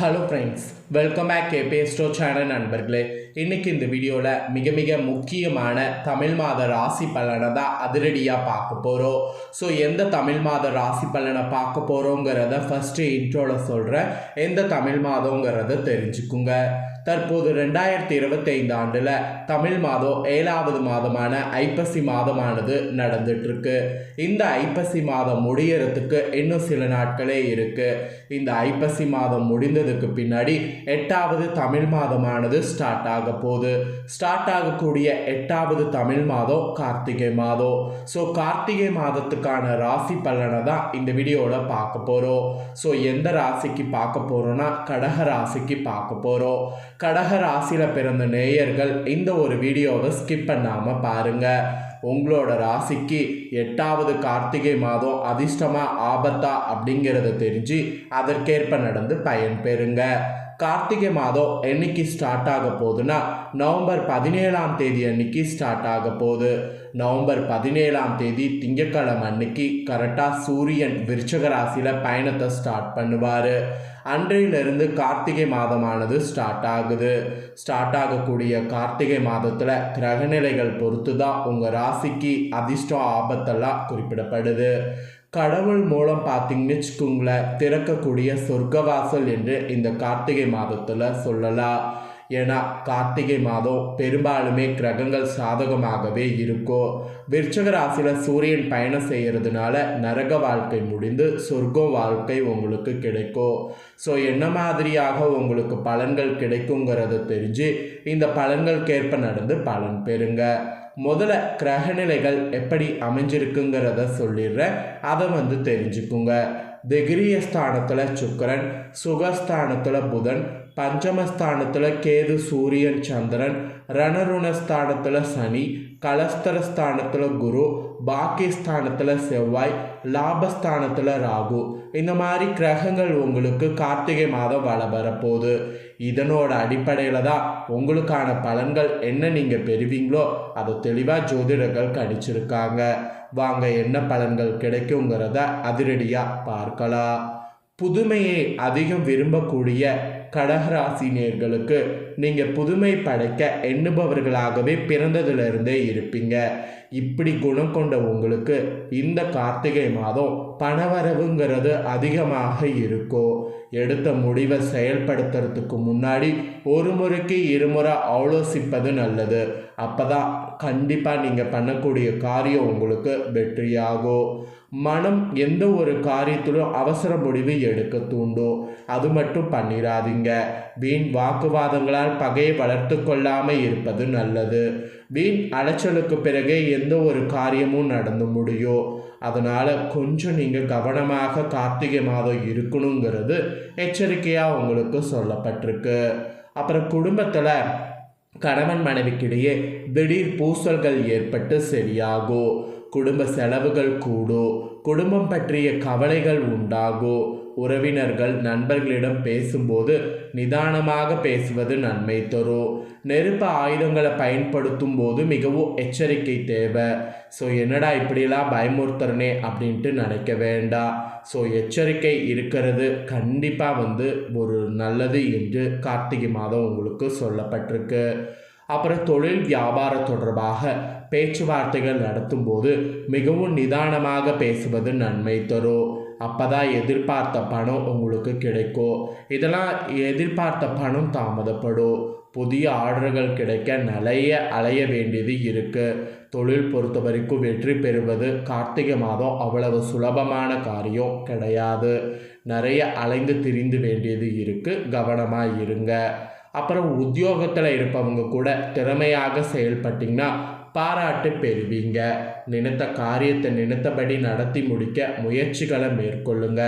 Hello friends welcome back கே பேஸ்டோ channel நண்பர்களே. இன்றைக்கி இந்த வீடியோவில் மிக மிக முக்கியமான தமிழ் மாத ராசி பலனை தான் அதிரடியாக பார்க்க போகிறோம் ஸோ எந்த தமிழ் மாத ராசி பலனை பார்க்க போகிறோங்கிறத ஃபஸ்ட்டு இன்ட்ரோவில் சொல்கிறேன் எந்த தமிழ் மாதங்கிறத தெரிஞ்சுக்குங்க. தற்போது ரெண்டாயிரத்தி இருபத்தைந்து ஆண்டில் தமிழ் மாதம் ஏழாவது மாதமான ஐப்பசி மாதமானது நடந்துட்டுருக்கு. இந்த ஐப்பசி மாதம் முடியறதுக்கு இன்னும் சில நாட்களே இருக்குது இந்த ஐப்பசி மாதம் முடிந்ததுக்கு பின்னாடி எட்டாவது தமிழ் மாதமானது ஸ்டார்ட் ஆக போகுது. ஸ்டார்ட் ஆகக்கூடிய எட்டாவது தமிழ் மாதம் கார்த்திகை மாதம். ஸோ கார்த்திகை மாதத்துக்கான ராசி பலனை தான் இந்த வீடியோவில் பார்க்க போகிறோம் ஸோ எந்த ராசிக்கு பார்க்க போகிறோன்னா கடக ராசிக்கு பார்க்க போகிறோம் கடக ராசியில் பிறந்த நேயர்கள் இந்த ஒரு வீடியோவை ஸ்கிப் பண்ணாமல் பாருங்கள் உங்களோட ராசிக்கு எட்டாவது கார்த்திகை மாதம் அதிர்ஷ்டமா ஆபத்தா அப்படிங்கிறத தெரிஞ்சு அதற்கேற்ப நடந்து பயன் பெறுங்க கார்த்திகை மாதம் என்னைக்கு ஸ்டார்ட் ஆக போகுதுன்னா நவம்பர் பதினேழாம் தேதி அன்னைக்கு ஸ்டார்ட் ஆக போகுது. நவம்பர் பதினேழாம் தேதி திங்கட்கிழமை அன்னைக்கு கரெக்டாக சூரியன் விருச்சக ராசியில் பயணத்தை ஸ்டார்ட் பண்ணுவார். அன்றையிலிருந்து கார்த்திகை மாதமானது ஸ்டார்ட் ஆகுது. ஸ்டார்ட் ஆகக்கூடிய கார்த்திகை மாதத்தில் கிரகநிலைகள் பொறுத்து தான் உங்கள் ராசிக்கு அதிர்ஷ்டம் ஆபத்தெல்லாம் குறிப்பிடப்படுது. கடவுள் மூலம் பார்த்தீங்கன்னு வச்சுக்கோங்களேன் திறக்கக்கூடிய சொர்க்கவாசல் என்று இந்த கார்த்திகை மாதத்தில் சொல்லலாம். ஏன்னா கார்த்திகை மாதம் பெரும்பாலுமே கிரகங்கள் சாதகமாகவே இருக்கும் விருச்சக ராசியில் சூரியன் பயணம் செய்கிறதுனால நரக வாழ்க்கை முடிந்து சொர்க்கம் வாழ்க்கை உங்களுக்கு கிடைக்கும். ஸோ என்ன மாதிரியாக உங்களுக்கு பலன்கள் கிடைக்குங்கிறத தெரிஞ்சு இந்த பலன்களுக்கேற்ப நடந்து பலன் பெறுங்க. முதல்ல கிரகநிலைகள் எப்படி அமைஞ்சிருக்குங்கிறத சொல்லிடுறேன். அதை வந்து தெரிஞ்சுக்குங்க. திகிரியஸ்தானத்தில் சுக்கரன் சுகஸ்தானத்தில் புதன் பஞ்சமஸ்தானத்தில் கேது சூரியன் சந்திரன் ரணருணஸ்தானத்தில் சனி கலஸ்தரஸ்தானத்தில் குரு பாக்கியஸ்தானத்தில் செவ்வாய் லாபஸ்தானத்தில் ராகு. இந்த மாதிரி கிரகங்கள் உங்களுக்கு கார்த்திகை மாதம் வள வரப்போகுது இதனோட அடிப்படையில் தான் உங்களுக்கான பலன்கள் என்ன நீங்கள் பெறுவீங்களோ அதை தெளிவாக ஜோதிடர்கள் கணிச்சிருக்காங்க. வாங்க என்ன பலன்கள் கிடைக்குங்கிறத அதிரடியாக பார்க்கலாம். புதுமையை அதிகம் விரும்பக்கூடிய கடகராசினியர்களுக்கு நீங்கள் புதுமை படைக்க எண்ணுபவர்களாகவே பிறந்ததிலிருந்தே இருப்பீங்க. இப்படி குணம் கொண்ட உங்களுக்கு இந்த கார்த்திகை மாதம் பணவரவுங்கிறது அதிகமாக இருக்கும் எடுத்த முடிவை செயல்படுத்துறதுக்கு முன்னாடி ஒரு முறைக்கு இருமுறை ஆலோசிப்பது நல்லது. அப்போ தான் கண்டிப்பாக நீங்கள் பண்ணக்கூடிய காரியம் உங்களுக்கு வெற்றியாகும். மனம் எந்த ஒரு காரியத்திலும் அவசர முடிவு எடுக்க தூண்டும் அது மட்டும் பண்ணிடாதீங்க வீண் வாக்குவாதங்களால் பகையை வளர்த்து கொள்ளாமல் இருப்பது நல்லது. வீண் அலைச்சலுக்கு பிறகே எந்த ஒரு காரியமும் நடந்து முடியும் அதனால் கொஞ்சம் நீங்கள் கவனமாக கார்த்திகை மாதம் இருக்கணுங்கிறது எச்சரிக்கையாக உங்களுக்கு சொல்லப்பட்டிருக்கு. அப்புறம் குடும்பத்தில் கணவன் மனைவிக்கிடையே திடீர் பூசல்கள் ஏற்பட்டு சரியாகும் குடும்ப செலவுகள் கூடும் குடும்பம் பற்றிய கவலைகள் உண்டாகும் உறவினர்கள் நண்பர்களிடம் பேசும்போது நிதானமாக பேசுவது நன்மை தரும் நெருப்பு ஆயுதங்களை பயன்படுத்தும் போது மிகவும் எச்சரிக்கை தேவை. ஸோ என்னடா இப்படிலாம் பயமுறுத்துறனே? அப்படின்ட்டு நினைக்க வேண்டாம் ஸோ எச்சரிக்கை இருக்கிறது கண்டிப்பாக வந்து ஒரு நல்லது என்று கார்த்திகை மாதம் உங்களுக்கு சொல்லப்பட்டிருக்கு. அப்புறம் தொழில் வியாபாரம் தொடர்பாக பேச்சுவார்த்தைகள் நடத்தும்போது மிகவும் நிதானமாக பேசுவது நன்மை தரும். அப்போ தான் எதிர்பார்த்த பணம் உங்களுக்கு கிடைக்கும். இதெல்லாம் எதிர்பார்த்த பணம் தாமதப்படும். புதிய ஆர்டர்கள் கிடைக்க நிறைய அலைய வேண்டியது இருக்குது தொழில் பொறுத்த வரைக்கும் வெற்றி பெறுவது கார்த்திகை மாதம் அவ்வளவு சுலபமான காரியம் கிடையாது. நிறைய அலைந்து திரிந்து வேண்டியது இருக்குது கவனமாக இருங்க. அப்புறம் உத்தியோகத்தில் இருப்பவங்க கூட திறமையாக செயல்பட்டிங்கன்னா பாராட்டு பெறுவீங்க. நினைத்த காரியத்தை நினைத்தபடி நடத்தி முடிக்க முயற்சிகளை மேற்கொள்ளுங்க.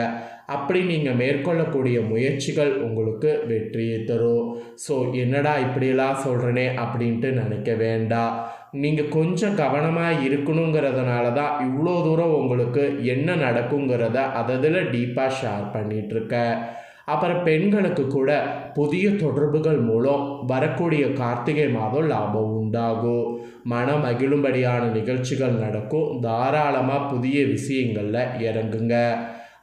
அப்படி நீங்கள் மேற்கொள்ளக்கூடிய முயற்சிகள் உங்களுக்கு வெற்றியை தரும். ஸோ என்னடா இப்படியெல்லாம் சொல்கிறனே அப்படின்ட்டு நினைக்க வேண்டாம். நீங்கள் கொஞ்சம் கவனமாக இருக்கணுங்கிறதுனால தான் இவ்வளோ தூரம் உங்களுக்கு என்ன நடக்குங்கிறத அதில் டீப்பாக ஷேர் பண்ணிகிட்ருக்கேன் அப்புறம் பெண்களுக்கு கூட புதிய தொடர்புகள் மூலம் வரக்கூடிய கார்த்திகை மாதம் லாபம் உண்டாகும். மன மகிழும்படியான நிகழ்ச்சிகள் நடக்கும். தாராளமாக புதிய விஷயங்களில் இறங்குங்க.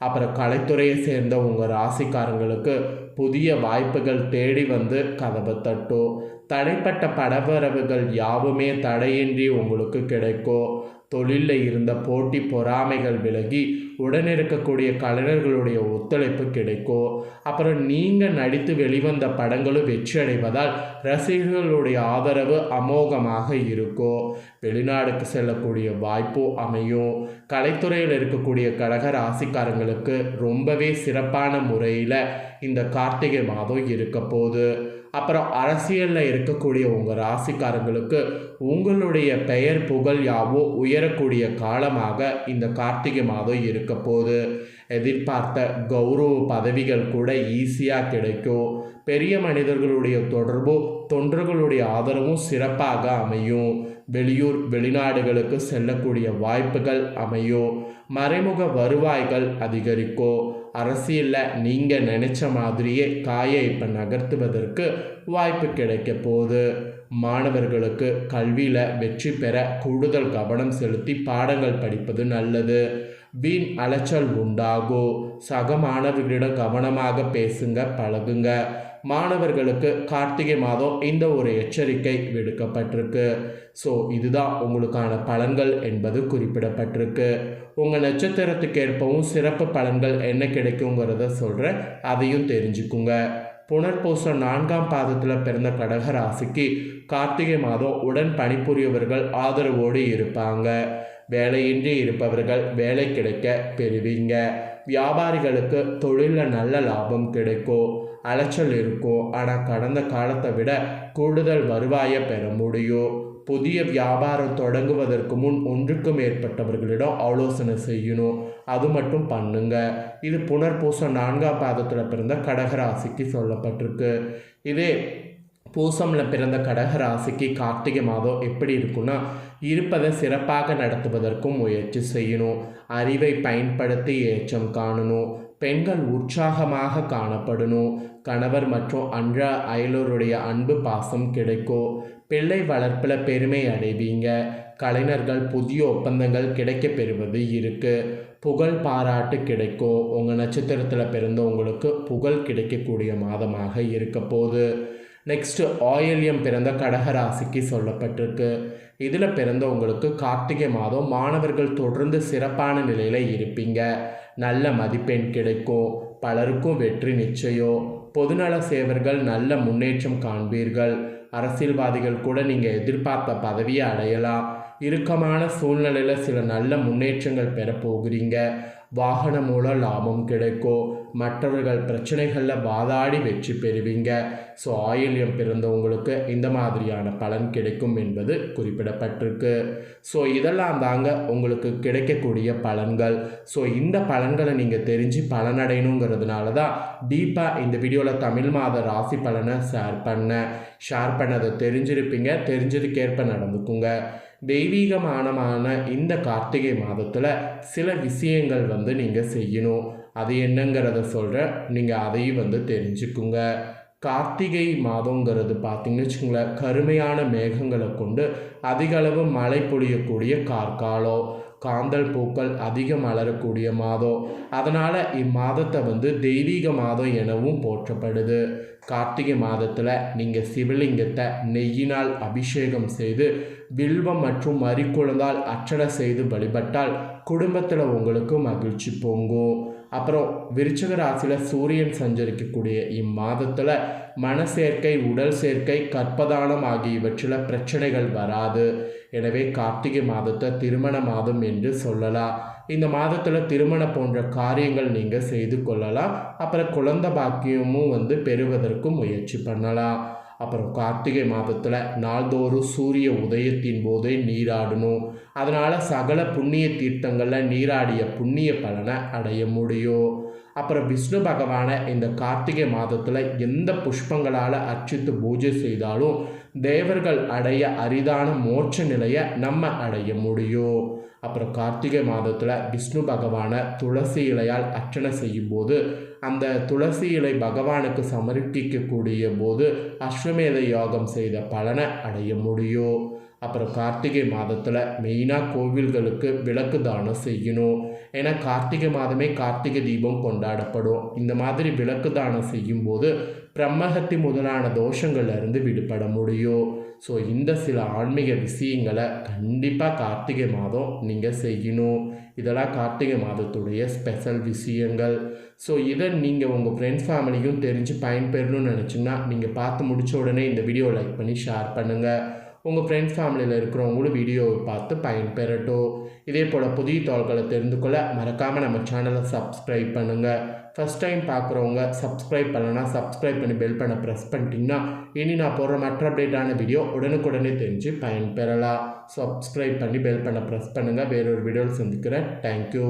அப்புறம் கலைத்துறையை சேர்ந்த உங்கள் ராசிக்காரங்களுக்கு புதிய வாய்ப்புகள் தேடி வந்து கதவை தட்டும். தடைப்பட்ட படவரவுகள் யாவுமே தடையின்றி உங்களுக்கு கிடைக்கும். தொழிலில் இருந்த போட்டி பொறாமைகள் விலகி உடன் இருக்கக்கூடிய கலைஞர்களுடைய ஒத்துழைப்பு கிடைக்கும் அப்புறம் நீங்கள் நடித்து வெளிவந்த படங்களும் வெற்றி அடைவதால் ரசிகர்களுடைய ஆதரவு அமோகமாக இருக்கும் வெளிநாடுக்கு செல்லக்கூடிய வாய்ப்பும் அமையும் கலைத்துறையில் இருக்கக்கூடிய கடக ராசிக்காரங்களுக்கு ரொம்பவே சிறப்பான முறையில் இந்த கார்த்திகை மாதம் இருக்க போகுது அப்புறம் அரசியலில் இருக்கக்கூடிய உங்கள் ராசிக்காரங்களுக்கு உங்களுடைய பெயர் புகழ் யாவோ உயரக்கூடிய காலமாக இந்த கார்த்திகை மாதம் இருக்க போகுது. எதிர்பார்த்த கௌரவ பதவிகள் கூட ஈஸியாக கிடைக்கும். பெரிய மனிதர்களுடைய தொடர்பும் தொண்டர்களுடைய ஆதரவும் சிறப்பாக அமையும். வெளியூர் வெளிநாடுகளுக்கு செல்லக்கூடிய வாய்ப்புகள் அமையும். மறைமுக வருவாய்கள் அதிகரிக்கும். அரசியலில் நீங்கள் நினச்ச மாதிரியே காயை இப்போ நகர்த்துவதற்கு வாய்ப்பு கிடைக்க போகுது. மாணவர்களுக்கு கல்வியில் வெற்றி பெற கூடுதல் கவனம் செலுத்தி பாடங்கள் படிப்பது நல்லது. வீண் அலைச்சல் உண்டாகும். சக மாணவர்களிடம் கவனமாக பேசுங்க பழகுங்க. மாணவர்களுக்கு கார்த்திகை மாதம் இந்த ஒரு எச்சரிக்கை விடுக்கப்பட்டிருக்கு. ஸோ இதுதான் உங்களுக்கான பலன்கள் என்பது குறிப்பிடப்பட்டிருக்கு. உங்கள் நட்சத்திரத்துக்கு ஏற்பவும் சிறப்பு பலன்கள் என்ன கிடைக்குங்கிறத சொல்கிறேன் அதையும் தெரிஞ்சுக்குங்க. புனர்பூசம் நான்காம் பாதத்தில் பிறந்த கடக ராசிக்கு கார்த்திகை மாதம் உடன் பணிபுரியவர்கள் ஆதரவோடு இருப்பாங்க. வேலையின்றி இருப்பவர்கள் வேலை கிடைக்க பெறுவீங்க. வியாபாரிகளுக்கு தொழிலில் நல்ல லாபம் கிடைக்கும். அலைச்சல் இருக்கும் ஆனால் கடந்த காலத்தை விட கூடுதல் வருவாயை பெற முடியும் புதிய வியாபாரம் தொடங்குவதற்கு முன் ஒன்றுக்கு மேற்பட்டவர்களிடம் ஆலோசனை செய்யணும். அது மட்டும் பண்ணுங்க. இது புனர்பூசம் நான்காம் பாதத்தில் பிறந்த கடகராசிக்கு சொல்லப்பட்டிருக்கு. இதே பூசமில் பிறந்த கடக ராசிக்கு கார்த்திகை மாதம் எப்படி இருக்குன்னா இருப்பதை சிறப்பாக நடத்துவதற்கும் முயற்சி செய்யணும். அறிவை பயன்படுத்தி ஏற்றம் காணணும். பெண்கள் உற்சாகமாக காணப்படணும். கணவர் மற்றும் அன்றா அயலோருடைய அன்பு பாசம் கிடைக்கும் பிள்ளை வளர்ப்பில் பெருமை அடைவீங்க. கலைஞர்கள் புதிய ஒப்பந்தங்கள் கிடைக்க பெறுவது இருக்குது புகழ் பாராட்டு கிடைக்கும் உங்கள் நட்சத்திரத்தில் பிறந்தவங்களுக்கு புகழ் கிடைக்கக்கூடிய மாதமாக இருக்க போகுது. நெக்ஸ்ட்டு ஆயில்யம் பிறந்த கடகராசிக்கு சொல்லப்பட்டிருக்கு. இதில் பிறந்தவங்களுக்கு கார்த்திகை மாதம் மாணவர்கள் தொடர்ந்து சிறப்பான நிலையில் இருப்பீங்க. நல்ல மதிப்பெண் கிடைக்கும் பலருக்கும் வெற்றி நிச்சயம் பொதுநல சேவர்கள் நல்ல முன்னேற்றம் காண்பீர்கள். அரசியல்வாதிகள் கூட நீங்கள் எதிர்பார்த்த பதவியை அடையலாம். இறுக்கமான சூழ்நிலையில் சில நல்ல முன்னேற்றங்கள் பெற போகிறீங்க. வாகனம் மூலம் லாபம் கிடைக்கும். மற்றவர்கள் பிரச்சனைகளில் வாதாடி வெற்றி பெறுவீங்க. ஸோ ஆயில்யம் பிறந்தவங்களுக்கு இந்த மாதிரியான பலன் கிடைக்கும் என்பது குறிப்பிடப்பட்டிருக்கு. ஸோ இதெல்லாம் தாங்க உங்களுக்கு கிடைக்கக்கூடிய பலன்கள். ஸோ இந்த பலன்களை நீங்கள் தெரிஞ்சு பலனடையணுங்கிறதுனால தான் டீப்பாக இந்த வீடியோவில் தமிழ் மாத ராசி பலனை ஷேர் பண்ணேன். ஷேர் பண்ணதை தெரிஞ்சிருப்பீங்க. தெரிஞ்சதுக்கேற்ப நடந்துக்குங்க. தெய்வீகமானமான இந்த கார்த்திகை மாதத்தில் சில விஷயங்கள் வந்து நீங்கள் செய்யணும். அது என்னங்கிறத சொல்கிறேன் நீங்கள் அதையும் வந்து தெரிஞ்சுக்குங்க. கார்த்திகை மாதங்கிறது பார்த்தீங்கன்னு வச்சுக்கோங்களேன் கருமையான மேகங்களை கொண்டு அதிகளவு மழை பொழியக்கூடிய கார்காலம் காந்தல் பூக்கள் அதிகம் மலரக்கூடிய மாதம். அதனால் இம்மாதத்தை வந்து தெய்வீக மாதம் எனவும் போற்றப்படுது. கார்த்திகை மாதத்தில் நீங்கள் சிவலிங்கத்தை நெய்யினால் அபிஷேகம் செய்து வில்வம் மற்றும் மறிக்குழந்தால் அச்சடை செய்து வழிபட்டால் குடும்பத்தில் உங்களுக்கு மகிழ்ச்சி பொங்கும். அப்புறம் விருச்சக ராசியில் சூரியன் சஞ்சரிக்கக்கூடிய இம்மாதத்தில் மன சேர்க்கை உடல் சேர்க்கை கற்பதானம் ஆகியவற்றில் பிரச்சனைகள் வராது. எனவே கார்த்திகை மாதத்தை திருமண மாதம் என்று சொல்லலாம். இந்த மாதத்தில் திருமணம் போன்ற காரியங்கள் நீங்கள் செய்து கொள்ளலாம். அப்புறம் குழந்த பாக்கியமும் வந்து பெறுவதற்கும் முயற்சி பண்ணலாம். அப்புறம் கார்த்திகை மாதத்தில் நாள்தோறும் சூரிய உதயத்தின் போதே நீராடணும். அதனால் சகல புண்ணிய தீர்த்தங்களில் நீராடிய புண்ணிய பலனை அடைய முடியும். அப்புறம் விஷ்ணு பகவானை இந்த கார்த்திகை மாதத்தில் எந்த புஷ்பங்களால் அர்ச்சித்து பூஜை செய்தாலும் தேவர்கள் அடைய அரிதான மோட்ச நிலையை நம்ம அடைய முடியும். அப்புறம் கார்த்திகை மாதத்தில் விஷ்ணு பகவானை துளசி இலையால் அர்ச்சனை செய்யும்போது அந்த துளசி இலை பகவானுக்கு சமர்ப்பிக்கக்கூடிய போது அஸ்வமேத யோகம் செய்த பலனை அடைய முடியும். அப்புறம் கார்த்திகை மாதத்தில் மெயினாக கோவில்களுக்கு விளக்கு தானம் செய்யணும். ஏன்னா கார்த்திகை மாதமே கார்த்திகை தீபம் கொண்டாடப்படும். இந்த மாதிரி விளக்கு தானம் செய்யும்போது பிரம்மகத்தி முதலான தோஷங்கள்லேருந்து விடுபட முடியும். ஸோ இந்த சில ஆன்மீக விஷயங்களை கண்டிப்பாக கார்த்திகை மாதம் நீங்கள் செய்யணும். இதெல்லாம் கார்த்திகை மாதத்துடைய ஸ்பெஷல் விஷயங்கள். ஸோ இதை நீங்கள் உங்கள் ஃப்ரெண்ட்ஸ் ஃபேமிலியும் தெரிஞ்சு பயன்பெறணும்னு நினச்சிங்கன்னா நீங்கள் பார்த்து முடித்த உடனே இந்த வீடியோ லைக் பண்ணி ஷேர் பண்ணுங்கள் உங்கள் ஃப்ரெண்ட்ஸ் ஃபேமிலியில் இருக்கிறவங்களும் வீடியோவை பார்த்து பயன்பெறட்டும். இதே போல் புதிய தோள்களை தெரிந்து கொள்ள மறக்காமல் நம்ம சேனலை சப்ஸ்கிரைப் பண்ணுங்கள் ஃபஸ்ட் டைம் பார்க்குறவங்க சப்ஸ்கிரைப் பண்ணலன்னா சப்ஸ்கிரைப் பண்ணி பெல் பண்ண ப்ரெஸ் பண்ணிட்டீங்கன்னா இனி நான் போடுற மற்ற அப்டேட்டான வீடியோ உடனுக்குடனே தெரிஞ்சு பயன்பெறலாம். சப்ஸ்கிரைப் பண்ணி பெல் பண்ண ப்ரெஸ் பண்ணுங்கள் வேறொரு வீடியோவில் சந்திக்கிறேன். தேங்க்யூ